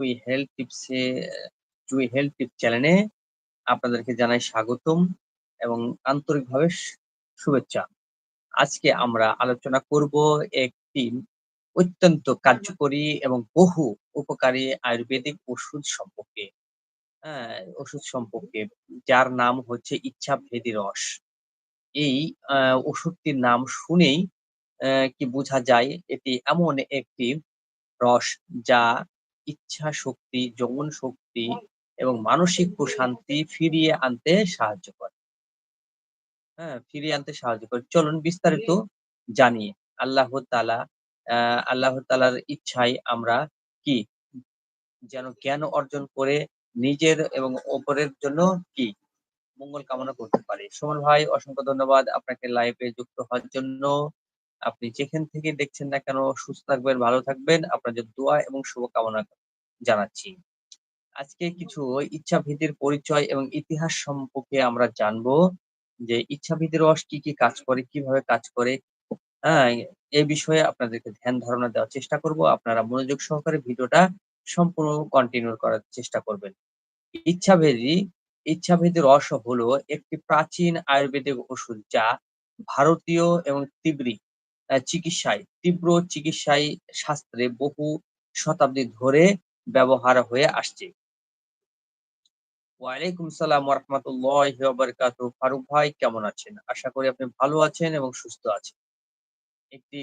জুই health টিপসে জুই health টিপ চ্যানেলে আপনাদেরকে জানাই স্বাগতম এবং আন্তরিকভাবে শুভেচ্ছা। আজকে আমরা আলোচনা করব একটি অত্যন্ত কার্যকরী এবং বহু উপকারী আয়ুর্বেদিক ওষুধ সম্পর্কে। হ্যাঁ ওষুধ সম্পর্কে, যার নাম হচ্ছে ইচ্ছা ভেদি রস। এই ওষুধটির নাম শুনেই কি বোঝা যায়, এটি এমন একটি রস যা ইচ্ছা শক্তি যৌন শক্তি এবং মানসিক প্রশান্তি ফিরিয়ে আনতে সাহায্য করে। হ্যাঁ ফিরিয়ে আনতে সাহায্য করে। চলুন বিস্তারিত জানি। আল্লাহ তালা আল্লাহ তালার ইচ্ছায় আমরা কি? যেন জ্ঞান অর্জন করে নিজের এবং অপরের জন্য কি? মঙ্গল কামনা করতে পারি। সুমন ভাই অসংখ্য ধন্যবাদ আপনাকে লাইভে যুক্ত হওয়ার জন্য। আপনি যেখান থেকে দেখছেন না কেন, সুস্থ থাকবেন, ভালো থাকবেন। আপনাদের দোয়া এবং শুভকামনা জানাচ্ছি। আজকে কিছু ইচ্ছাভীতির পরিচয় এবং ইতিহাস সম্পর্কে আমরা জানব যে ইচ্ছাভীতির রস কি কি কাজ করে, কীভাবে কাজ করে। হ্যাঁ এই বিষয়ে আপনাদেরকে ধ্যান ধারণা দেওয়ার চেষ্টা করব। আপনারা মনোযোগ সহকারে ভিডিওটা সম্পূর্ণ কন্টিনিউ করার চেষ্টা করবেন। ইচ্ছাভেদী ইচ্ছাভেদী রস হলো একটি প্রাচীন আয়ুর্বেদিক ওষুধ যা ভারতীয় এবং তীব্রী চিকিৎসায়, তীব্র চিকিৎসায় শাস্ত্রে বহু শতাব্দী ধরে ব্যবহার হয়ে আসছে। ওয়ালাইকুম সালাম ওরহমতুল্লাহ বারকাত ফারুক ভাই, কেমন আছেন? আশা করি আপনি ভালো আছেন এবং সুস্থ আছেন। একটি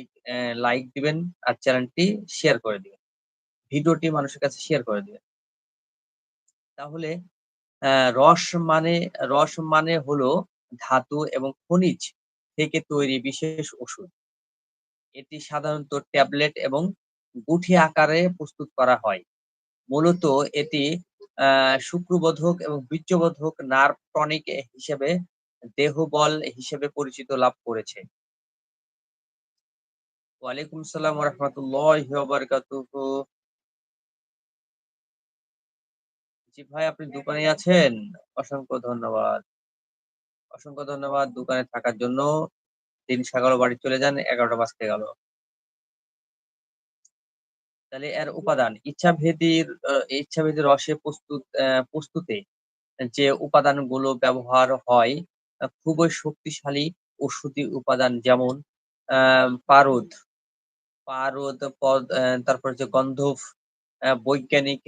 লাইক দিবেন আর চ্যানেলটি শেয়ার করে দিবেন। ভিডিওটি মানুষের কাছে শেয়ার করে দিবেন। তাহলে রস মানে রস মানে হলো ধাতু এবং খনিজ থেকে তৈরি বিশেষ ওষুধ। এটি সাধারণত ট্যাবলেট এবং গুঠি আকারে প্রস্তুত করা হয়। মূলত এটি শুক্রবোধক এবং বীর্যবোধক নার্ভ টনিক হিসেবে দেহবল হিসেবে পরিচিত লাভ করেছে। ওয়ালাইকুম সালাম রহমতুল্লাহ জি ভাই, আপনি দোকানে আছেন? অসংখ্য ধন্যবাদ। অসংখ্য ধন্যবাদ দোকানে থাকার জন্য। তিন সাগর বাড়ি চলে যান, এগারোটা বাজতে গেল। তাহলে এর উপাদান, ইচ্ছাভেদীর ইচ্ছাভেদীর রসে প্রস্তুত প্রস্তুতে যে উপাদানগুলো ব্যবহার হয় খুবই শক্তিশালী ওষুধি উপাদান যেমন পারদ। পারদ পদ তারপর যে গন্ধব বৈজ্ঞানিক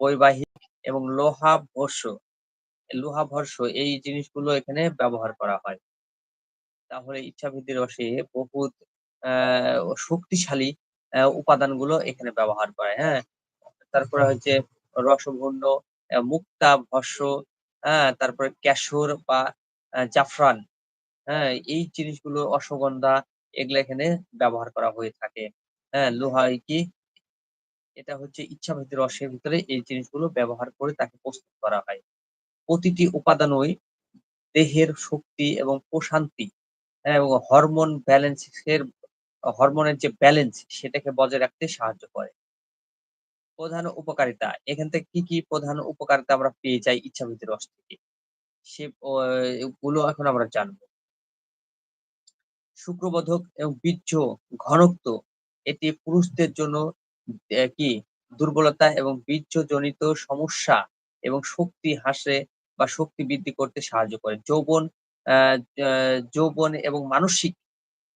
বৈবাহিক এবং লোহা ভস্য। লোহা ভর্ষ এই জিনিসগুলো এখানে ব্যবহার করা হয়। তাহলে ইচ্ছাবৃদ্ধি রসে বহুত শক্তিশালী উপাদানগুলো এখানে ব্যবহার করে হ্যাঁ তারপরে হচ্ছে রসভূর্ণ মুক্তা ভস্য হ্যাঁ তারপরে ক্যাশর বা জাফরান হ্যাঁ? এই জিনিসগুলো অশ্বগন্ধা এগুলো এখানে ব্যবহার করা হয়ে থাকে হ্যাঁ? লোহা কি? এটা হচ্ছে ইচ্ছাভেদী রসের ভিতরে এই জিনিসগুলো ব্যবহার করে তাকে প্রস্তুত করা হয়। প্রতিটি উপাদানই দেহের শক্তি এবং প্রশান্তি হ্যাঁ, এবং হরমোন ব্যালেন্সের হরমোনের যে ব্যালেন্স সেটাকে বজায় রাখতে সাহায্য করে। প্রধান উপকারিতা এখান থেকে কি কি প্রধান উপকারিতা আমরা পেয়ে যাই ইচ্ছাভৃতি রস থেকে? সে গুলো এখন আমরা জানব। শুক্রবোধক এবং বীর্য ঘনত্ব এটি পুরুষদের জন্য কি? দুর্বলতা এবং বীর্যজনিত সমস্যা এবং শক্তি হাসে বা শক্তি বৃদ্ধি করতে সাহায্য করে। যৌবন যৌবন এবং মানসিক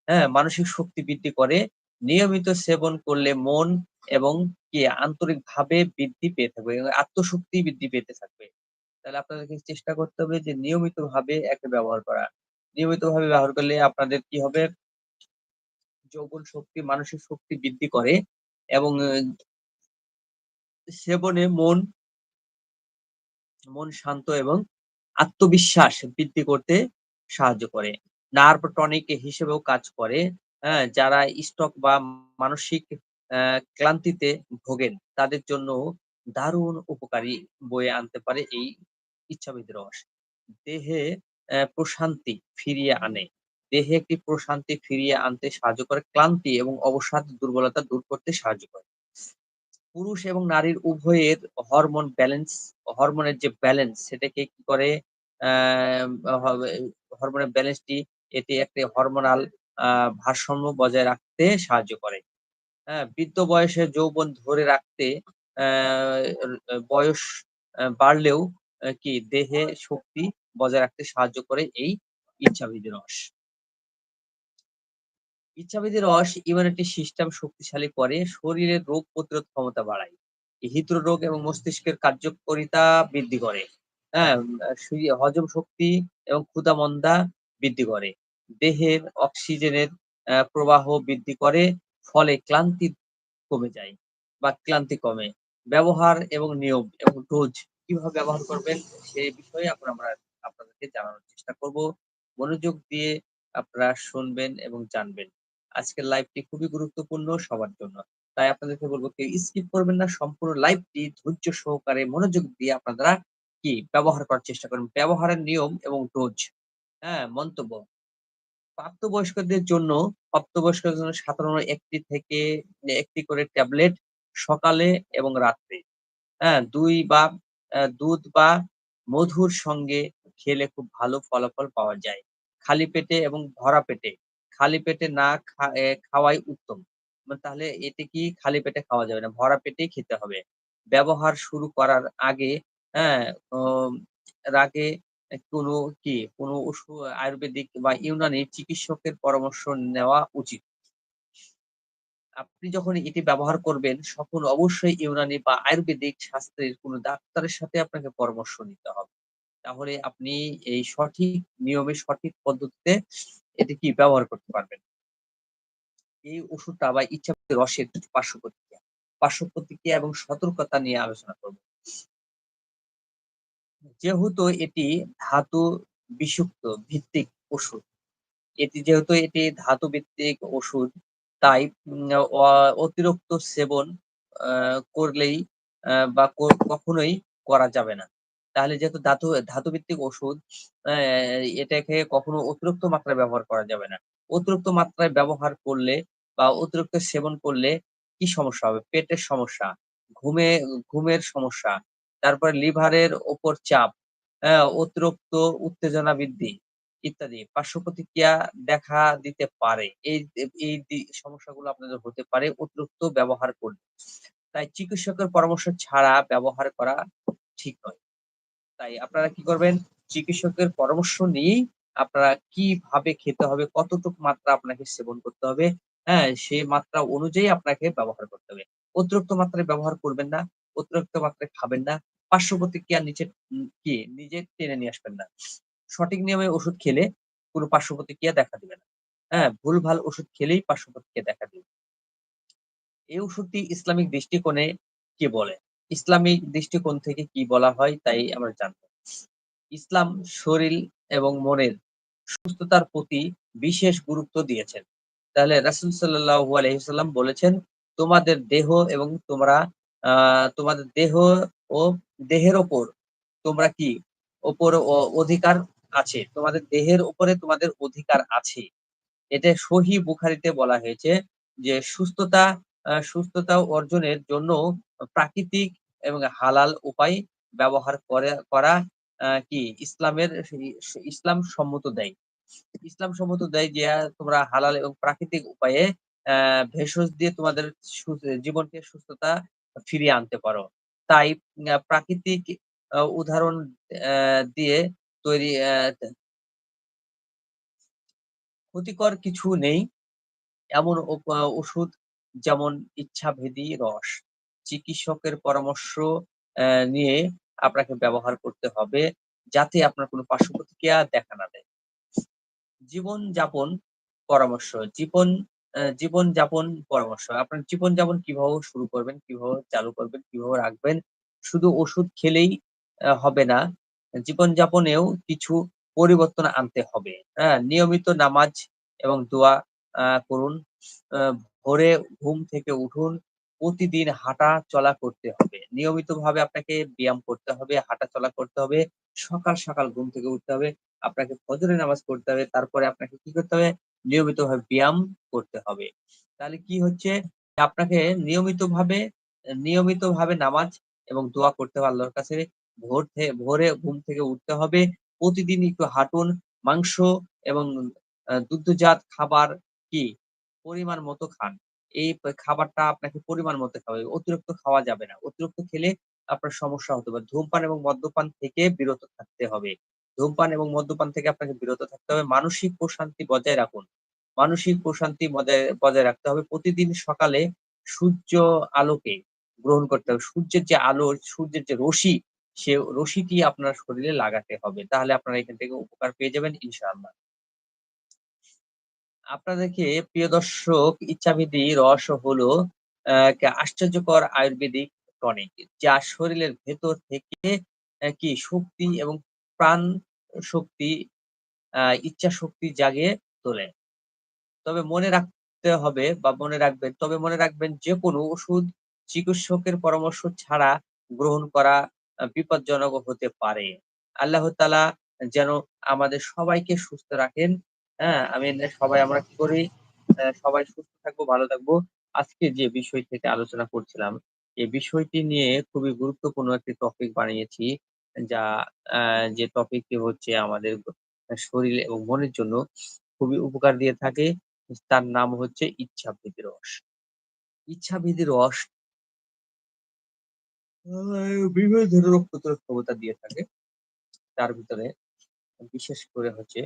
হ্যাঁ মানসিক শক্তি বৃদ্ধি করে। নিয়মিত সেবন করলে মন এবং কি আন্তরিক ভাবে বৃদ্ধি পেয়ে থাকবে এবং আত্মশক্তি বৃদ্ধি পেতে থাকবে। তাহলে আপনাদেরকে চেষ্টা করতে হবে যে নিয়মিত ভাবে একে ব্যবহার করা। নিয়মিত ভাবে ব্যবহার করলে আপনাদের কি হবে? যৌবন শক্তি, মানসিক শক্তি বৃদ্ধি করে এবং সেবনে মন মন শান্ত এবং আত্মবিশ্বাস বৃদ্ধি করতে সাহায্য করে। নার্ভ টনিক হিসেবেও কাজ করে। হ্যাঁ যারা স্টক বা মানসিক ক্লান্তিতে ভোগেন, তাদের জন্য দারুণ উপকারী বয়ে আনতে পারে এই ইচ্ছাবিদ রস। দেহে প্রশান্তি ফিরিয়ে আনে। দেহে একটি প্রশান্তি ফিরিয়ে আনতে সাহায্য করে, ক্লান্তি এবং অবসাদ দুর্বলতা দূর করতে সাহায্য করে। পুরুষ এবং নারীর উভয়ের হরমোন ব্যালেন্স হরমোনের যে ব্যালেন্স সেটাকে কি করে হরমোনের ব্যালেন্সটি এটি একটি হরমোনাল ভারসাম্য বজায় রাখতে সাহায্য করে হ্যাঁ? বৃদ্ধ বয়সে যৌবন ধরে রাখতে বয়স বাড়লেও কি দেহে শক্তি বজায় রাখতে সাহায্য করে এই ইচ্ছাভেদী রস। ইচ্ছাভেদী রস ইমিউনিটি সিস্টেম শক্তিশালী করে, শরীরের রোগ প্রতিরোধ ক্ষমতা বাড়ায়। হৃদরোগ এবং মস্তিষ্কের কার্যকারিতা বৃদ্ধি করে। হ্যাঁ? হজম শক্তি এবং ক্ষুধা-মন্দা বৃদ্ধি করে। দেহের অক্সিজেনের প্রবাহ বৃদ্ধি করে, ফলে ক্লান্তি কমে যায় বা ক্লান্তি কমে। ব্যবহার এবং নিয়ম এবং ডোজ কীভাবে ব্যবহার করবেন সে বিষয়ে এখন আমরা আপনাদেরকে জানানোর চেষ্টা করব। মনোযোগ দিয়ে আপনারা শুনবেন এবং জানবেন। আজকের লাইভটি খুবই গুরুত্বপূর্ণ সবার জন্য। তাই আপনাদেরকে বলব কেউ স্কিপ করবেন না। সম্পূর্ণ লাইভটি ধৈর্য সহকারে মনোযোগ দিয়ে আপনারা কি ব্যবহার করার চেষ্টা করুন। ব্যবহারের নিয়ম এবং ডোজ, হ্যাঁ? মন্তব্য। প্রাপ্তবয়স্কদের জন্য প্রাপ্তবয়স্কদের জন্য সাধারণত একটি থেকে একটি করে ট্যাবলেট সকালে এবং রাত্রে, হ্যাঁ? দুই বা দুধ বা মধুর সঙ্গে খেলে খুব ভালো ফলাফল পাওয়া যায়। খালি পেটে এবং ভরা পেটে, খালি পেটে না খাওয়াই উত্তম। মানে তাহলে এটি কি খালি পেটে খাওয়া যাবে না। ভরা পেটেই খেতে হবে। ব্যবহার শুরু করার আগে, হ্যাঁ? আগে কোনো কি কোনো আয়ুর্বেদিক বা ইউনানি চিকিৎসকের পরামর্শ নেওয়া উচিত। আপনি যখন এটি ব্যবহার করবেন তখন অবশ্যই ইউনানি বা আয়ুর্বেদিক শাস্ত্রের কোনো ডাক্তারের সাথে আপনাকে পরামর্শ নিতে হবে। তাহলে আপনি এই সঠিক নিয়মে সঠিক পদ্ধতিতে এটি কি ব্যবহার করতে পারবেন। এই ওষুধটা বা ইচ্ছামৃত রসের পার্শ্ব প্রতিক্রিয়া। পার্শ্ব প্রতিক্রিয়া এবং সতর্কতা নিয়ে আলোচনা করব। যেহেতু এটি ধাতু বিষুক্ত ভিত্তিক ওষুধ। এটি যেহেতু এটি ধাতু ভিত্তিক ওষুধ, তাই অতিরিক্ত সেবন করলেই বা কখনোই করা যাবে না। তাহলে যেহেতু ধাতু ধাতুভিত্তিক ওষুধ এটাকে কখনো অতিরিক্ত মাত্রায় ব্যবহার করা যাবে না। অতিরিক্ত মাত্রায় ব্যবহার করলে বা অতিরিক্ত সেবন করলে কি সমস্যা হবে? পেটের সমস্যা, ঘুমে ঘুমের সমস্যা, তারপরে লিভারের ওপর চাপ? অতিরিক্ত উত্তেজনা বৃদ্ধি ইত্যাদি পার্শ্ব প্রতিক্রিয়া দেখা দিতে পারে। এই এই সমস্যাগুলো আপনাদের হতে পারে অতিরিক্ত ব্যবহার করলে। তাই চিকিৎসকের পরামর্শ ছাড়া ব্যবহার করা ঠিক নয়। তাই আপনারা কি করবেন? চিকিৎসকের পরামর্শ নিয়েই আপনারা কীভাবে খেতে হবে, কতটুকু মাত্রা আপনাকে সেবন করতে হবে, হ্যাঁ? সেই মাত্রা অনুযায়ী আপনাকে ব্যবহার করতে হবে। অতিরিক্ত মাত্রায় ব্যবহার করবেন না, অতিরিক্ত মাত্রায় খাবেন না। পার্শ্ব প্রতিক্রিয়া নিচে কি নিজে টেনে নিয়ে আসবেন না। সঠিক নিয়মে ওষুধ খেলে কোনো পার্শ্ব প্রতিক্রিয়া দেখা দিবে না। হ্যাঁ? ভুল ভালো ওষুধ খেলেই পার্শ্ব প্রতিক্রিয়া দেখা দিবে। এই ওষুধটি ইসলামিক দৃষ্টিকোণে কি বলে? ইসলামিক দৃষ্টিকোণ থেকে কি বলা হয় তাই আমরা জানব। ইসলাম শরীর এবং মনের সুস্থতার প্রতি বিশেষ গুরুত্ব দিয়েছেন। তাহলে রাসুল সাল্লাল্লাহু আলাইহি ওয়াসাল্লাম বলেছেন, "তোমাদের দেহ এবং তোমরা তোমাদের দেহ ও দেহের ওপর তোমরা কি ওপর অধিকার আছে। তোমাদের দেহের উপরে তোমাদের অধিকার আছে।" এটা সহিহ বুখারিতে বলা হয়েছে যে সুস্থতা সুস্থতা অর্জনের জন্য প্রাকৃতিক এবং হালাল উপায় ব্যবহার করে, করা কি ইসলামের ইসলাম সম্মত দেয়। ইসলাম সম্মত দেয় যে তোমরা হালাল এবং প্রাকৃতিক উপায়ে ভেষজ দিয়ে তোমাদের জীবনকে সুস্থতা ফিরিয়ে আনতে পারো। তাই প্রাকৃতিক উদাহরণ দিয়ে তৈরি ক্ষতিকর কিছু নেই। এমন ওষুধ যেমন ইচ্ছাভেদী রস। চিকিৎসকের পরামর্শ নিয়ে আপনাকে ব্যবহার করতে হবে যাতে আপনার কোনো পার্শ্ব প্রতিক্রিয়া দেখা না দেয়। জীবনযাপন পরামর্শ। জীবন অ্যা জীবনযাপন পরামর্শ। আপনার জীবনযাপন কীভাবে শুরু করবেন, কীভাবে চালু করবেন, কীভাবে রাখবেন। শুধু ওষুধ খেলেই হবে না। জীবনযাপনেও কিছু পরিবর্তন আনতে হবে। হ্যাঁ? নিয়মিত নামাজ এবং দোয়া করুন। ভোরে ঘুম থেকে উঠুন। প্রতিদিন হাঁটা চলা করতে হবে। নিয়মিতভাবে আপনাকে ব্যায়াম করতে হবে, হাঁটা চলা করতে হবে। সকাল, সকাল ঘুম থেকে উঠতে হবে। আপনাকে ফজরের নামাজ পড়তে হবে। তারপরে আপনাকে কি করতে হবে? নিয়মিতভাবে ব্যায়াম করতে হবে। তাহলে কি হচ্ছে? আপনাকে নিয়মিতভাবে নিয়মিতভাবে নামাজ এবং দোয়া করতে হবে আল্লাহর কাছে। ভোর থে ভোরে ঘুম থেকে উঠতে হবে। প্রতিদিন একটু হাঁটুন। মাংস এবং দুগ্ধজাত খাবার কি পরিমাণ মতো খান। এই খাবারটা আপনাকে পরিমাণ মতো খাওয়া। অতিরিক্ত খাওয়া যাবে না। অতিরিক্ত খেলে আপনার সমস্যা হতে পারে। ধূমপান এবং মদ্যপান থেকে বিরত থাকতে হবে। ধূমপান এবং মদ্যপান থেকে আপনাকে বিরত থাকতে হবে। মানসিক প্রশান্তি বজায় রাখুন। মানসিক প্রশান্তি বজায় বজায় রাখতে হবে। প্রতিদিন সকালে সূর্য আলোকে গ্রহণ করতে হবে। সূর্যের যে আলো, সূর্যের যে রশি সে রশিটি আপনার শরীরে লাগাতে হবে। তাহলে আপনারা এখান থেকে উপকার পেয়ে যাবেন ইনশাআল্লাহ। আপনাদেরকে প্রিয় দর্শক ইচ্ছাবৃদ্ধি রস হলো আশ্চর্যকর আয়ুর্বেদিক টনিক। যা শরীরের ভেতর থেকে কি শক্তি এবং প্রাণ শক্তি ইচ্ছা শক্তি জাগিয়ে তোলে। তবে মনে রাখতে হবে বা মনে রাখবেন, তবে মনে রাখবেন যেকোনো ওষুধ চিকিৎসকের পরামর্শ ছাড়া গ্রহণ করা বিপজ্জনক হতে পারে। আল্লাহ তালা যেন আমাদের সবাইকে সুস্থ রাখেন। হ্যাঁ? আমি সবাই আমরা কি করি? সবাই সুস্থ থাকব, ভালো থাকব। আজকে যে বিষয় থেকে আলোচনা করছিলাম, এই বিষয়টি নিয়ে খুবই গুরুত্বপূর্ণ একটি টপিক বানিয়েছি। যা যে টপিকটি হচ্ছে আমাদের শরীর এবং মনের জন্য খুবই উপকার দিয়ে থাকে। তার নাম হচ্ছে ইচ্ছাবৃতি রস। ইচ্ছাবৃতি রস বিভিন্ন ধরনের ক্ষমতা দিয়ে থাকে। তার ভিতরে বিশেষ করে হচ্ছে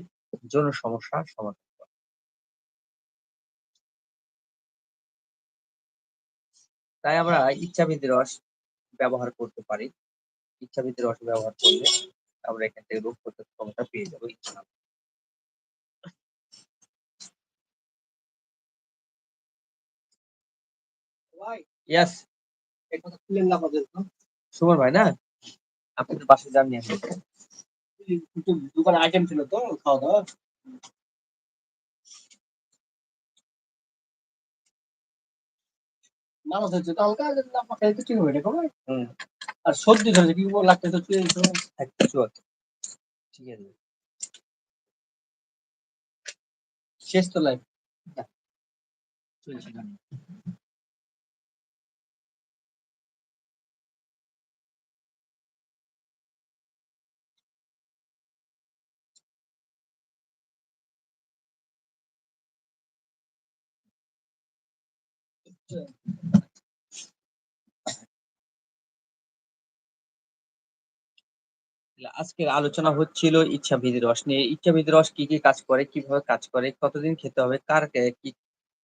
যৌন সমস্যার সমাধান করে। তাই আমরা ইচ্ছাবৃতি রস ব্যবহার করতে পারি। ইচ্ছাবৃতি রস ব্যবহার করলে আমরা এখান থেকে রোগ প্রতিরোধ ক্ষমতা পেয়ে যাব ইনশাআল্লাহ। ইয়েস। সুমন ভাই না? আপনাদের বাসায় যাননি এখনও? দোকানে আইটেম ছিল তো খাওয়া-দাওয়া। নামাজ হচ্ছে তো হালকা না পাকায় ঠিক হবে? আর সর্দি ধরেছে কি লাগতেছে। ঠিক আছে। শেষ তো লাইফ চলছে আজকের আলোচনা হচ্ছিল ইচ্ছাবৃতি রস নিয়ে। ইচ্ছাবৃতি রস কি, কি কাজ করে, কীভাবে কাজ করে, কতদিন খেতে হবে, কার কে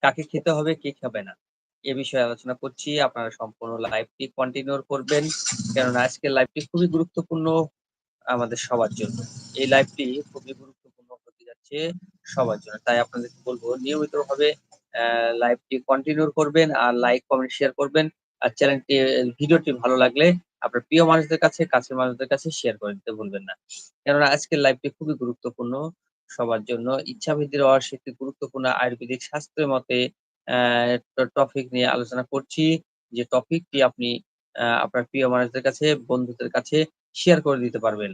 কাকে খেতে হবে, কে খাবে না। এ বিষয়ে আলোচনা করছি। আপনারা সম্পূর্ণ লাইভটি কন্টিনিউ করবেন। কেননা আজকের লাইভটি খুবই গুরুত্বপূর্ণ আমাদের সবার জন্য। এই লাইভটি খুবই গুরুত্বপূর্ণ হতে যাচ্ছে সবার জন্য। তাই আপনাদেরকে বলব নিয়মিতভাবে লাইভটি কন্টিনিউ করবেন আর লাইক, কমেন্ট, শেয়ার করবেন। আর চ্যানেলটি ভিডিওটি ভালো লাগলে আপনার প্রিয় মানুষদের কাছে, কাছের মানুষদের কাছে শেয়ার করে দিতে ভুলবেন না। কেননা আজকের লাইভটি খুবই গুরুত্বপূর্ণ সবার জন্য। ইচ্ছাবৃতি রস একটি গুরুত্বপূর্ণ আয়ুর্বেদিক শাস্ত্রের মতে টপিক নিয়ে আলোচনা করছি। যে টপিকটি আপনি আপনার প্রিয় মানুষদের কাছে, বন্ধুদের কাছে শেয়ার করে দিতে পারবেন।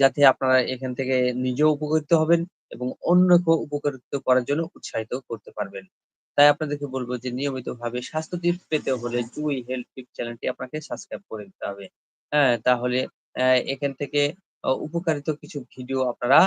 যাতে আপনারা এখান থেকে নিজেও উপকৃত হবেন এবং অন্যকেও উপকৃত করার জন্য উৎসাহিত করতে পারবেন। তাই আপনাদেরকে বলব যে নিয়মিতভাবে স্বাস্থ্য টিপস পেতে হলে জুই হেলথ টিপস চ্যানেলটি আপনাকে সাবস্ক্রাইব করে দিতে হবে। হ্যাঁ? তাহলে এখান থেকে উপকারিত কিছু ভিডিও আপনারা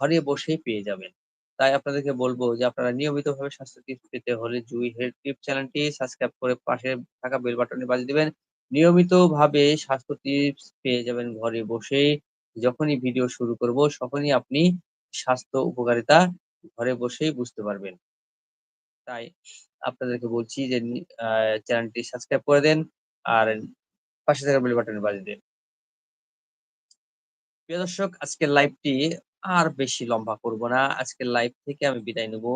ঘরে বসেই পেয়ে যাবেন। তাই আপনাদেরকে বলব যে আপনারা নিয়মিতভাবে স্বাস্থ্য টিপস পেতে হলে জুই হেলথ টিপস চ্যানেলটি সাবস্ক্রাইব করে পাশে থাকা বেল বাটনে বাজিয়ে দিবেন। নিয়মিতভাবে স্বাস্থ্য টিপস পেয়ে যাবেন ঘরে বসেই। যখনই ভিডিও শুরু করব, তখনই আপনি স্বাস্থ্য উপকারিতা ঘরে বসেই বুঝতে পারবেন। তাই আপনাদেরকে বলছি যে চ্যানেলটি সাবস্ক্রাইব করে দেন। আর পাশে থাকা বেল বাটনে বাজিয়ে দিন। প্রিয় দর্শক আজকের লাইভটি আর বেশি লম্বা করব না। আজকের লাইভ থেকে আমি বিদায় নেব।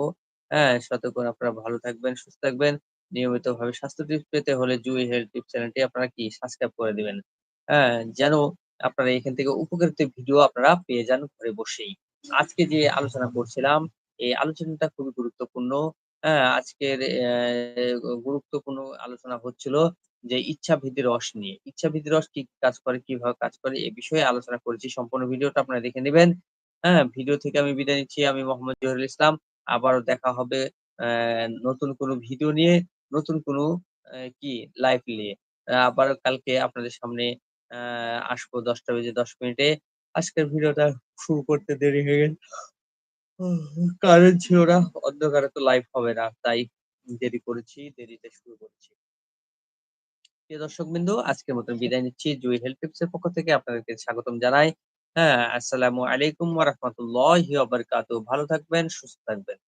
হ্যাঁ? ততক্ষণ আপনারা ভালো থাকবেন, সুস্থ থাকবেন। নিয়মিতভাবে স্বাস্থ্য টিপস পেতে হলে জুই হেলথ টিপস চ্যানেলটি আপনারা কি সাবস্ক্রাইব করে দিবেন। হ্যাঁ? যেন আপনারা এখান থেকে উপকারিত ভিডিও আপনারা পেয়ে যান ঘরে বসেই। আজকে যে আলোচনা করছিলাম, এই আলোচনাটা খুবই গুরুত্বপূর্ণ। আজকের গুরুত্বপূর্ণ আলোচনা হচ্ছিল যে ইচ্ছাবৃতি রস নিয়ে। ইচ্ছাবৃতি রস কি, কাজ করে, কীভাবে কাজ করে এ বিষয়ে আলোচনা করেছি। সম্পূর্ণ ভিডিওটা আপনারা দেখে নেবেন হ্যাঁ? ভিডিও থেকে আমি বিদায় নিচ্ছি। আমি মোহাম্মদ জহিরুল ইসলাম। আবারও দেখা হবে নতুন কোনো ভিডিও নিয়ে, নতুন কোনো কি লাইভ নিয়ে। আ আবারও কালকে আপনাদের সামনে অ্যা আসব ১০টা বেজে ১০ মিনিটে। আজকের ভিডিওটা শুরু করতে দেরি হয়ে গেছে কারণ ছিল না। অন্ধকারে তো লাইভ হবে না। তাই দেরি করেছি, দেরিতে শুরু করেছি। প্রিয় দর্শকবৃন্দ, আজকের মতন বিদায় নিচ্ছি। জুই হেলথ টিপস এর পক্ষ থেকে আপনাদেরকে স্বাগতম জানাই। হ্যাঁ, আসসালামু আলাইকুম ওয়া রাহমাতুল্লাহি ওয়া বারাকাতুহু। ভালো থাকবেন, সুস্থ থাকবেন।